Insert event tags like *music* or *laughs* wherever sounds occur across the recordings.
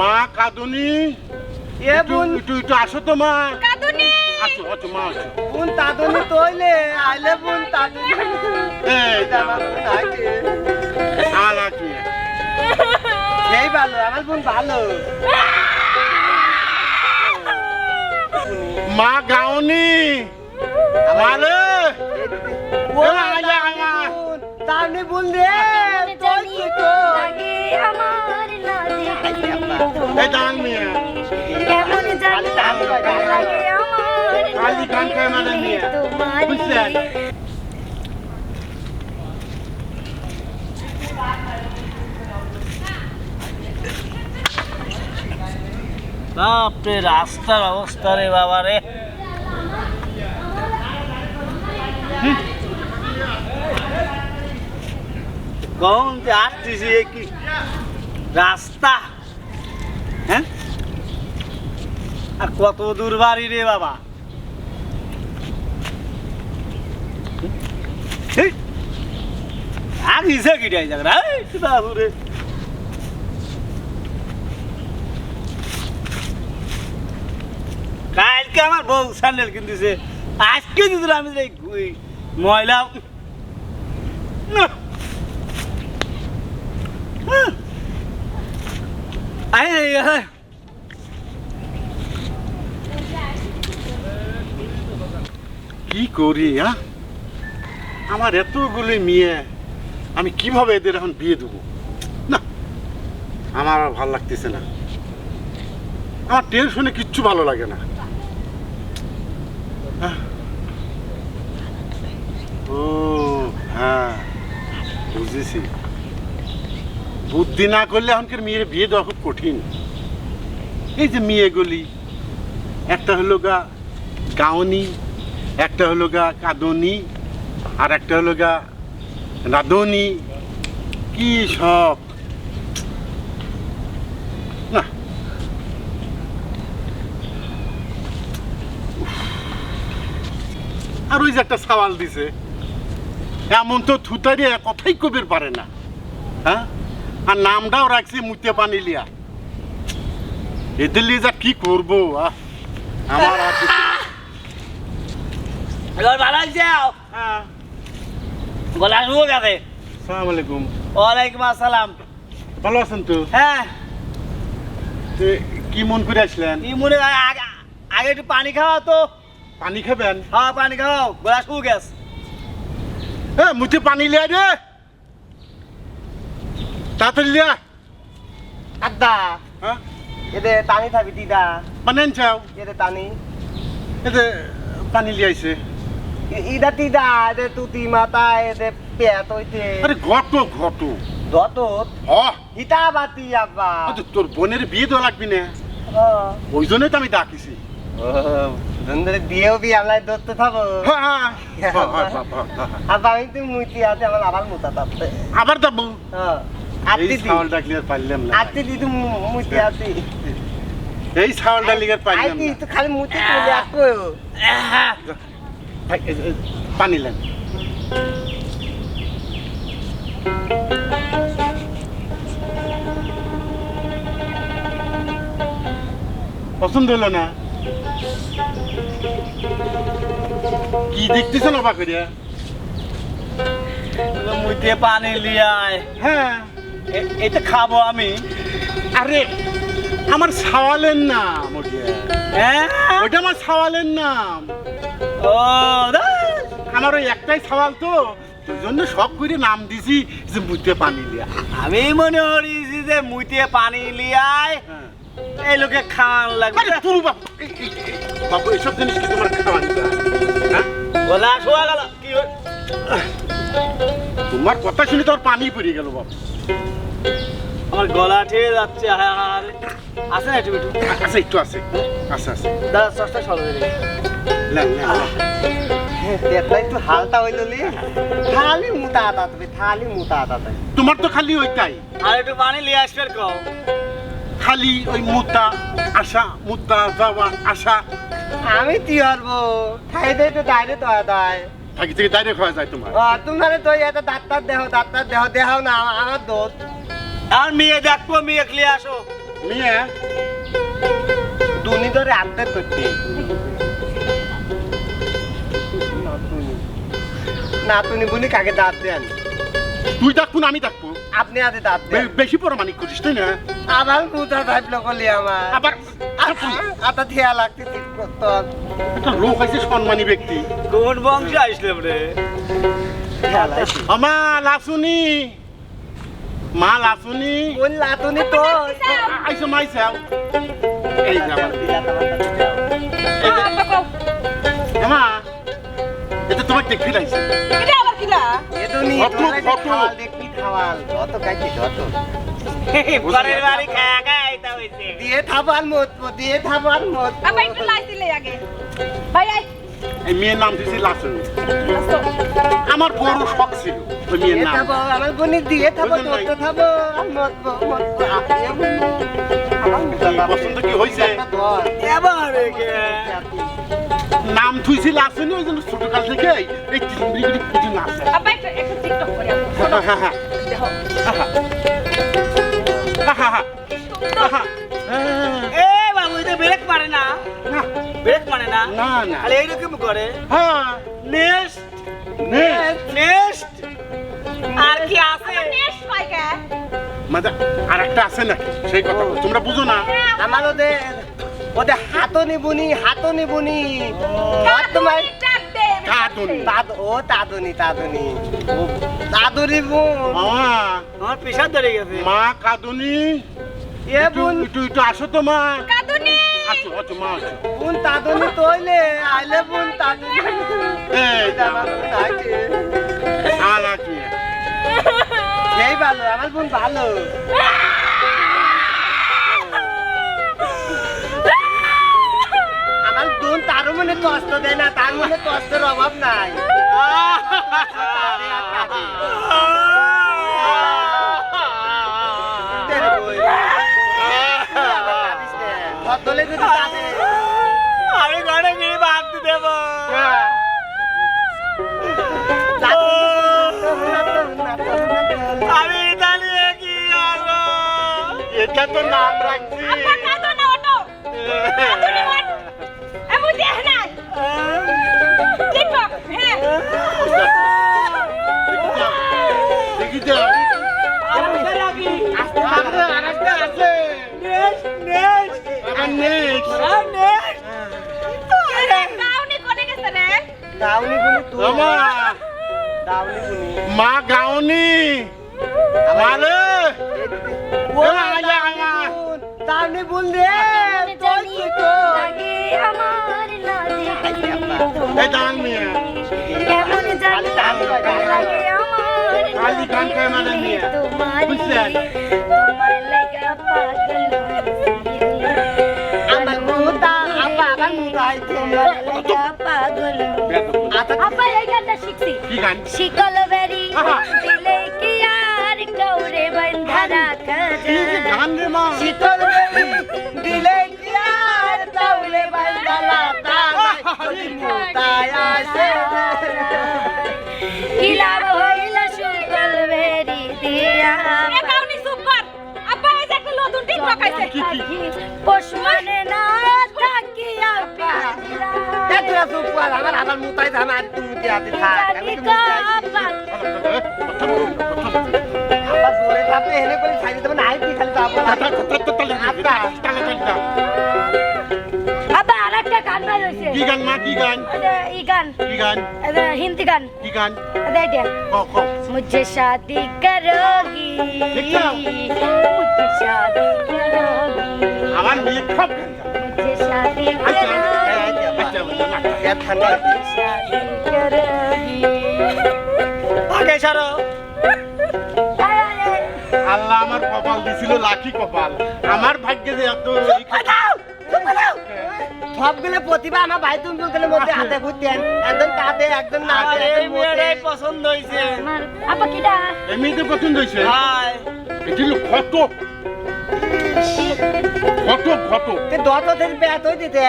মা কাঁদুনি। এ বোন। একটু একটু আসো তো মা। কাঁদুনি। আছো আছো মা আছো বোন তাদুনি তৈলে আইলে বোন তাদুনি এই ভালো আমার বোন ভালো। মা গাওনি। মালে ও আয়া, আয়া। তাদুনি বোন। রে তোই তো আমার। এই দাঁড়ান মেয়ে কেমন জানি লাগে আমার। কালি গান করে মানে মেয়ে বাপরে রাস্তার অবস্থা রে বাবা রে। কখন যে আসতেছি কি? রাস্তা। হ্যাঁ? আর কত দূর বাড়ি রে বাবা? আর হিসে কিটাই যাক আমার বউ স্যান্ডেল কিনতেছে। আজকে যদি আমি ময়লা। আয়। কি করি হ্যাঁ আমার এতগুলি মেয়ে, আমি কীভাবে এদের এখন বিয়ে দেবো না, আমার আর ভালো লাগতেছে না আমার টেনশনে কিচ্ছু ভালো লাগে না। ও হ্যাঁ বুঝেছি বুদ্ধি না করলে এখনকার মেয়ের বিয়ে দেওয়া খুব কঠিন? এই যে মেয়েগুলি একটা হলো গা গাউনি একটা হলো গা কাদনি, আর একটা হলো গা রাধনি। কি সব। না। আর ওই যে একটা সওয়াল দিছে, এমন তো থুতারি কথাই কবির পারে না। হ্যাঁ? আর নামটাও রাখছে মুতে পানিলিয়া এদের লিয়ে যা কি করব আমার আর ভালো যাও হ্যাঁ। গলা শুয়ে গেছে সালাম আলাইকুম। ওয়ালাইকুম আসসালাম। ভালো আছেন তো? হ্যাঁ। কি মন করে আসলেন? কি মনে আগে আগে একটু পানি খাওয়া তো। পানি খাবেন? হ্যাঁ পানি খাও গলা শুয়ে গেছে এ মুঠে পানি লিয়া রে তাড়াতাড়ি লিয়া আদা হ্যাঁ? এদে টানি দিদা। বানেন এদে টানি। এতে পানি লিয়াইছে ইদা দিদা এদে তুতি মাতা এদে পেট হইতে আরে ঘট ঘট। দত হ হিতা বাতি আব্বা? আচ্ছা, তোর বোনের বিয়ে দেওয়া লাগবি না। ওই জন্যই তো আমি ডাকিছি। ধরে বিয়েও বি আমরা দত্ত থাকব হ্যাঁ, হ্যাঁ, হ্যাঁ, হ্যাঁ, হ্যাঁ, হ্যাঁ, হ্যাঁ। আব্বা আমি তো মুতি আছে আমার আবার মুতা আবার যাব হ্যাঁ। এই ডাকলে আর পারলাম না। আত্মি দি তো মুতি আছি। এই ছাওয়াল ডাকলে পারলাম না। তো খালি মুতি তুলে আকো পানি লেন। পছন্দ হলো না? কি দেখতেছেন অবাক করিয়া মুইতে পানি লিয়ায়। হ্যাঁ। এটা খাব আমি। আরে আমার সাওয়ালের নাম ওটা। হ্যাঁ ওইটা আমার সাওয়ালের নাম। ও আমার ওই একটাই সওয়াল তো জন্য শখ করে নাম দিছি যে মুখে পানি লিয়া। আমি মনে করিছি যে মুইতে পানি লিয়ায়। হ্যাঁ। এই লোকে খাওয়ান লাগবে। আরে পুরু বাবু বাবু এসব জিনিস কি তোমার খাওয়ান হ্যাঁ? গলা শোয়া গেল কি? তোমার কথা শুনে তোর পানি পড়ে গেল বাবু। আমার গলা ঠেয়ে যাচ্ছে হ্যাঁ হ্যাঁ আছে না একটু আচ্ছা একটু আছে। আচ্ছা আচ্ছা দাদা সস্তা। একটু হালতা হইল খালি মুতা আতা তুমি খালি মুতা তোমার তো খালি ওইটাই আর একটু পানি লিয়ে আসবে কম খালি ওই মুদ্দা আশা মুদ্দা যাওয়া আশা। আমি কি করব? খাই দেয় তো দাঁড়িয়ে তো দায় থাকি থেকে ডাইরেক্ট হয়ে যায় তোমার। তোমার তো এত ডাক্তার দেহ ডাক্তার দেহ দেহ না আমার দোষ। আর মেয়ে দেখব মেয়ে লিয়ে আসো। মেয়ে? দুনি ধরে আত্মের করতে। না তুমি বুনি কাকে দাঁত দেন তুই ডাকবো না আমি ডাকবো আপনি আদে দাঁত দেন। বেশি পরমানিক করিস তাই না? আমার মুদা থাকল কলি আমার। আবার আতা থিয়া লাগতে ঠিক করতো একটা লোক আছে সম্মানী ব্যক্তি। কোন বংশে আসলাম রে? আমা লাসুনি। মা লাসুনি। কোন লাতুনি তো আইসো মাইসাও এই যাবা আমা এটা তোমার দেখবি লাইছে এদুনি ফটো, ফটো। খাওয়াল। দেখবি খাওয়াল যত খাইছি যত পরের বাড়ি খায়া খায়া আইতা হইছে দিয়ে থাপার মত দিয়ে থাপার মত এই মেয়ের নাম দিয়েছি লাসুনি আমার বড় শখ ছিল ওই মেয়ের দিয়ে নাম আমার বুনি দিয়ে থাপো? থাপো মত মত কি পছন্দ কি এবার নাম থুইছি লাসুনি ওই জন্য ছোট কাল থেকে এই চিংড়ি গুলি কিছু না আছে হ্যাঁ হ্যাঁ হ্যাঁ হ্যাঁ হ্যাঁ এ বাবু এটা ব্রেক মারে না। না। ব্রেক মারে না। না না। খালি এইরকম করে। হ্যাঁ। নেক্সট নেক্সট আর কি আছে? মানে আর একটা আছে নাকি সেই কথা তোমরা বুঝো না। আমার ওদের ওদের হাতনি বুনি হাতনি বুনি তোমার কাটুনি তাদ ও তাদুনি তাদুনি ও। তাদুনি বোন। আমার পেশা ধরে গেছে। মা কাঁদুনি। এ বোন। আসো তো মা। আছো আছো মা আছো বোন তাদুনি তৈলে আইলে বোন তাদুনি। এই। আর আছে ভালো আমার বোন ভালো। আমার বোন তার মনে কষ্ট দেয় না তার মনে কষ্টের অভাব নাই *laughs* তেরে বই। আবার কাঁদিস নে। বদলে যদি আমি ঘরে গিয়ে ভাত দেবো আমি দাঁড়িয়ে কি হলো এটা তো নাম রাখছি দেখি যাও নেক্সট নেক্সট মা গাউনি। মারে। ও আয়া, আয়া। বুন, দাউনি রে। তোর তুই তো। এই দাঁড়ান মেয়ে কেমন জানি লাগে আমার খালি গান গায় মানে মেয়ে তোমার তোমার লাগা পাগল। আপা এই গানটা শিখছি। শিকল বেরি। দিলে কি আর কৌরে বন্ধা রাখা কি যে গান রে মা। শীতল বেলি দিলে কি আর বান্দালা তাই যদি মুতায় আসে কি লাভ হইল শিকল বেরি দিয়া? কি কি পোষ চুপ কর আমার আবার মুতাই ধান আর হিন্দি গান। কি গান? মুঝে শাদি করোগি। মুঝে শাদি করোগি। মুঝে শাদি করোগি। ইয়ার আল্লাহ আমার কপাল দিছিল লাখি কপাল। আমার ভাগ্যে যে এত সবগুলো প্রতিভা আমার ভাই তুমি গুলো মধ্যে হাতে ঘুরতেন একদম কাঁধে একদম না এই মেয়েটাই পছন্দ হইছে। আপা কিটা? এই মেয়েটা পছন্দ হইছে? হ্যাঁ এটি কত কত কত তে দিতে।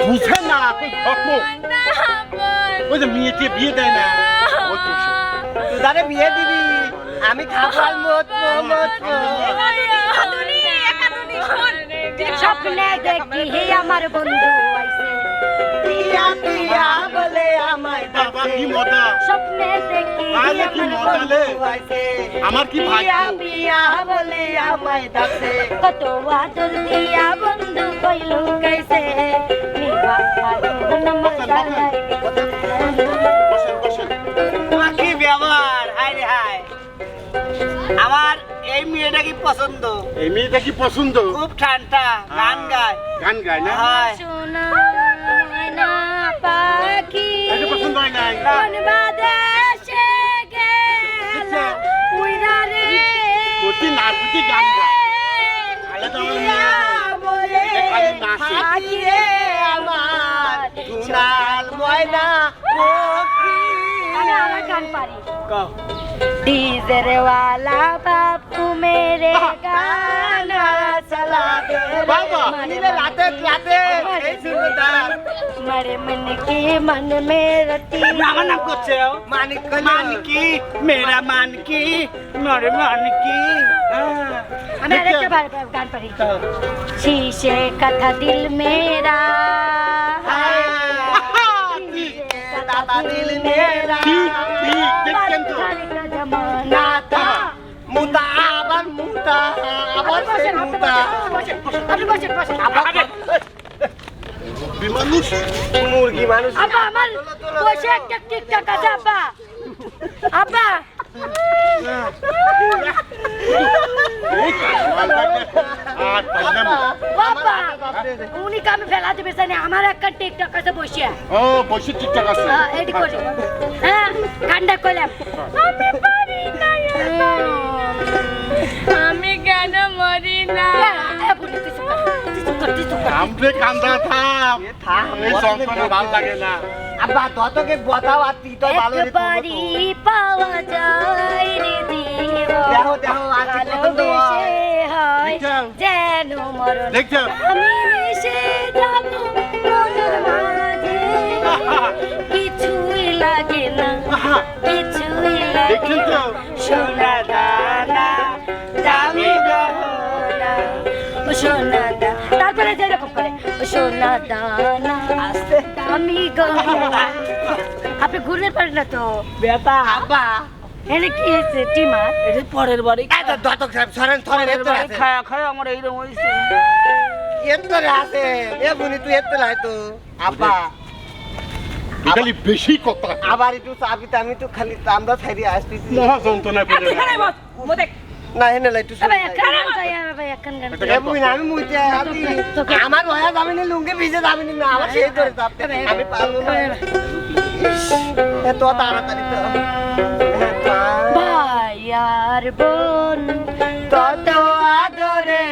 বুঝে না ওই যে মেয়েকে বিয়ে দেয় না। বিয়ে দিবি। আমি খাব আর মরবো মরবো স্বপ্নে দেখি হে আমার বন্ধু আইছে পিয়া পিয়া আমায় বাবা কি মজা? স্বপ্নে দেখি হে কি আমার মজা লে? আমার কি ভাগ্য। পিয়া পিয়া বলে আমায় ডাকে কত আদর দিয়া বন্ধু কইলু कैसे নিবা নমস্কার বসেন। বসেন তোমার কি ব্যবহার হাই রে হাই আমার এই মেয়েটা কি পছন্দ? এই মেয়েটা কি পছন্দ? খুব ঠান্ডা গান গায়। গান গায় না? হয়। डीजर वाला बापू मेरे गाना चला दे रे। बाबा। নিলে রাতে রাতে এই সুন্দর मरे मन के मन में रती আমার নাম করছে ও। মানিক মান কি মেরা মান কি মরে মান কি হ্যাঁ। আমি আরেকটা বার- বার গান পারি शीशे का था दिल मेरा দাদা দিল মেরা ঠিক আপনি বসেন, বসেন, আব্বা, বিমানুষ মুরগি মানুষ? আব্বা, আমার বসে একটা টিকটক আছে, আব্বা। আব্বা, এই কামাল বাজে। আর পারলাম না। বাবা, উনি কামে ফেলা দিবে জানে, আমার একটা টিকটক আছে বসে। ও বসে ঠিকঠাক আছে। হ্যাঁ, এডি করি হ্যাঁ আমি পারি না। মরি কান্দা থাম। এই যন্ত্রণা ভালো লাগে না। আব্বা ততকে বতাও আর তুই তো ভালো রে পাওয়া যায় রে দেখো, দেখো, আজকে পছন্দ হয়। যেন মরণ? আমি মিশে যাব মনের মাঝে। কিছুই লাগে না কিছুই লাগে সোনা দানা। সোনা দা তারপরে যেরকম করে ও সোনা দানা দামি গহনা আপনি ঘুরতে পারেন না তো? বেটা আব্বা এনে কি হয়েছে টিমা এটা পরের বাড়ি এত দতক সাহেব সরেন সরেন এত আছে। খায়া খায়া আমার এইরকম হয়েছে। এত আছে। এ বুনি তুই এত লাই তো। আব্বা খালি বেশি কথা আবার একটু চাবিতে আমি তো খালি আমরা ছাইরে আসতেছি। মহা। মোদেক না হেনে লাই কর। আমি মুইতে আছি আমার ভয়া যাবে না লুঙ্গি ভিজে যাবে না আমার সেই ধরে আমি পারব না। এত তাড়াতাড়ি তো ভাই আর বোন তত আদরে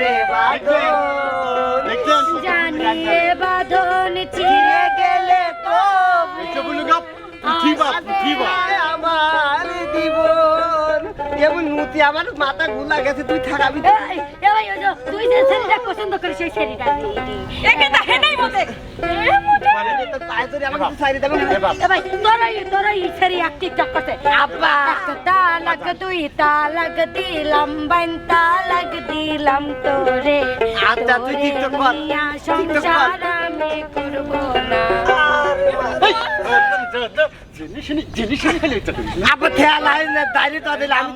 রে বাদন দেখছেন? জানিয়ে বাঁধন চিরে গেলে তো পুঠিবা নুতি আমার মাথা গুলা গেছে তুই থাকাবি। এই, এ ভাই, ওই যে তুই যে ছেলেটা পছন্দ করিস সেই ছেলেটা একে তা হেনাই মোদেক তো তাই ধরে আমাকে একটু সাইডে দেবেন এ বাপ এ ভাই, তোরা এই- তোরা এই ছেলে এক টিকটক করছে। আব্বা, এক তালাক, দুই তালাক দিলাম, বাইন তালাক দিলাম তোরে। তুই তোরে টিকটক কর। নিয়া টিকটক কর। সংসার আমি করব না। খেয়াল দাঁড়িয়ে তো দিলে আমি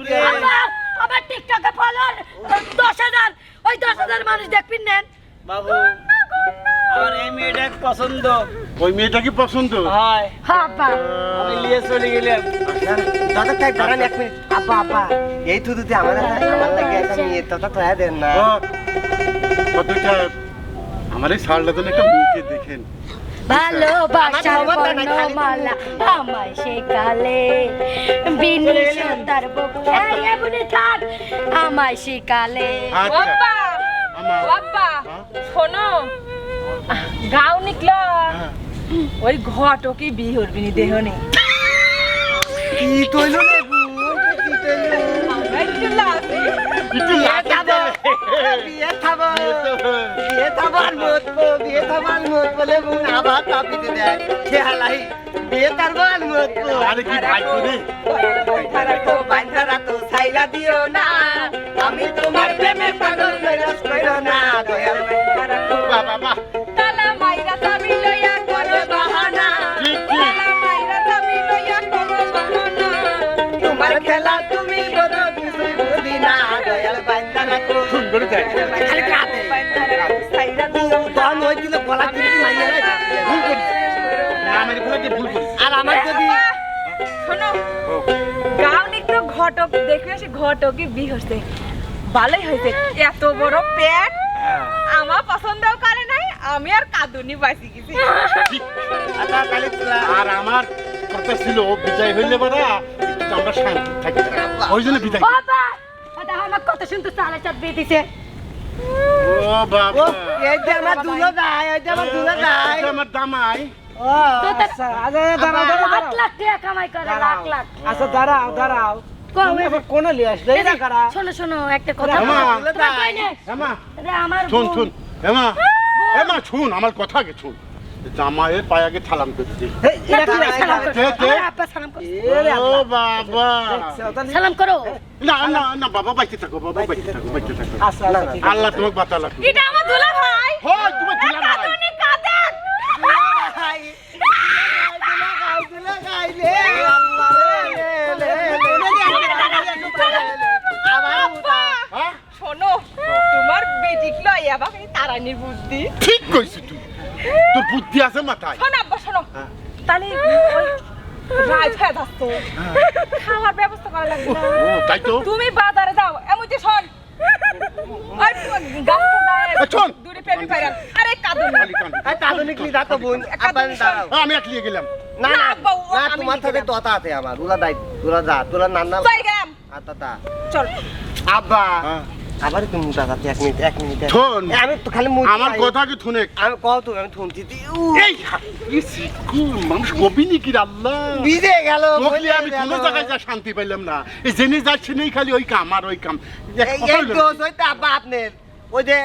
আমার টিকটকে ফলোয়ার দশ হাজার ওই দশ হাজার মানুষ দেখবেন নেন। বাবু আমার এই মেয়েটা পছন্দ। ওই মেয়েটা কি পছন্দ? হয়। হ্যাঁ আব্বা আমি নিয়ে চলে গেলাম। দাদা তাই দাঁড়ান এক মিনিট। আব্বা আব্বা এই তো দিতে আমার আমার লাগে একটা মেয়ে দাদা তো দেন না। ও, কতটা আমার এই সারটা তো একটা মেয়েকে দেখেন। ভালোবাসার খালি বর্ণমালা আমায় শেখালে। বিনি সুন্দর বুক থাক। আমায় শিখালে। আচ্ছা। বাবা বাবা হ্যাঁ? শোনো। গাও নিকলো। হ্যাঁ। ওই ঘটকি বিয়ে হরবি নি দেহ নেই কি তৈল রে কি রাখো দিও না আমি তোমার রাখো আসি বি হচ্ছে ভালোই হয়েছে এত বড় পেট। আমার পছন্দও করে নাই আমি আর কাঁদুনি বাঁচি গেছি। আচ্ছা আর আমার কথা ছিল ও বিদায় হইলে একটু আমরা শান্তি থাকি ওই জন্য বিদায়। বাবা! এটা আমার কথা শুনতে সাড়ে চার দিয়ে দিছে। ও বাবা। এই যে আমার দুলো যায় এই যে আমার দুলো যায়। আমার দামাই ও আচ্ছা আচ্ছা দাঁড়াও দাঁড়াও। লাখ লাখ টাকা কামাই করে লাখ লাখ। আচ্ছা দাঁড়াও দাঁড়াও। তুমি আবার কোন লিয়ে আসলে? এই কারা। শোনো শোনো একটা কথা। কই নে? আমার শুন শুন হেমা। হেমা শুন আমার কথা আগে শুন। জামাইয়ের পায়ে আগে সালাম করে সালাম না না না বাবা বাইতে থাকো বাবা বাইতে থাকো বাইতে থাকো। আচ্ছা আচ্ছা আল্লাহ তোমাকে বাঁচালা এটা আমার দুলা ভাই। হয় তুমি দিলা ভাই কাঁদুনি কাঁদে ভাই দুলো গাই দুলো গাই লে আল্লাহ রে লে আবার উঠা হ্যাঁ শোনো তোমার তারানির বুদ্ধি। ঠিক কইছিস তুই তোর বুদ্ধি আছে মাথায়? শোনো আব্বা শোনো। হ্যাঁ। তাহলে ওই হয়ে যাচ্ছে খাওয়ার ব্যবস্থা করা লাগবে তাই তো। তুমি বাজারে যাও। এমন যে শোন। হ্যাঁ, আমি একলিয়ে গেলাম। না না, তোমার নিতে তোতা আছে আমার দুলা দাই দুলা যা দুলা নান্না যাই গেম আতা তা চল। আব্বা হ্যাঁ। আবার তুমি এক মিনিট এক মিনিট। এ, আমি তো খালি আমার কথা কি শুনে আমি কও তো আমি এই কি সিকুল মানুষ কবিনি কি আল্লাহ? বিজে গেল তোকে আমি কোনো জায়গায় যা শান্তি পাইলাম না। এই জেনে যাচ্ছি নেই খালি ওই কাম আর ওই কাম। এই তো না। ওইটা আব্বা আপনার। ওই যে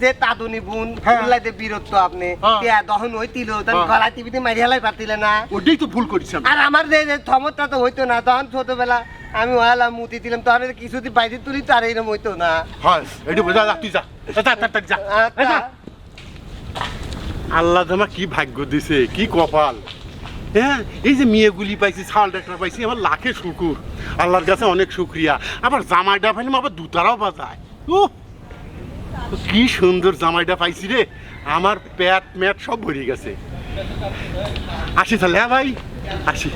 যে তাদুনি বোন হ্যাঁ। উল্লাইতে বীরত্ব আপনি হ্যাঁ। তিয়া দহন হইতিল তখন হ্যাঁ। গলা টিভিতে মারি হেলাই পারতিলে না। ওটাই তো ভুল করেছি আমি। আর আমার যে ক্ষমতা তো হইতো না তখন ছোটবেলা আমি ওয়ালা মুতি দিলাম তখন কিছুদিন বাইরে তুলি তো আর এরকম হইতো না। হয় এটা বোঝা যা তুই যা। যা, যা, যা। আচ্ছা। আল্লাহ তোমার কি ভাগ্য দিছে কি কপাল। হ্যাঁ এই যে মেয়েগুলি পাইছি ছাল ডাক্তার পাইছি আমার লাখে শুকুর। আল্লাহর কাছে অনেক শুক্রিয়া। আবার জামাইটা পাইলাম আবার দুতারাও বাজায়। ও কি সুন্দর জামাইটা পাইছি রে। আমার প্যাট ম্যাট সব ভরে গেছে। আসি তাহলে হ্যাঁ ভাই। আসি।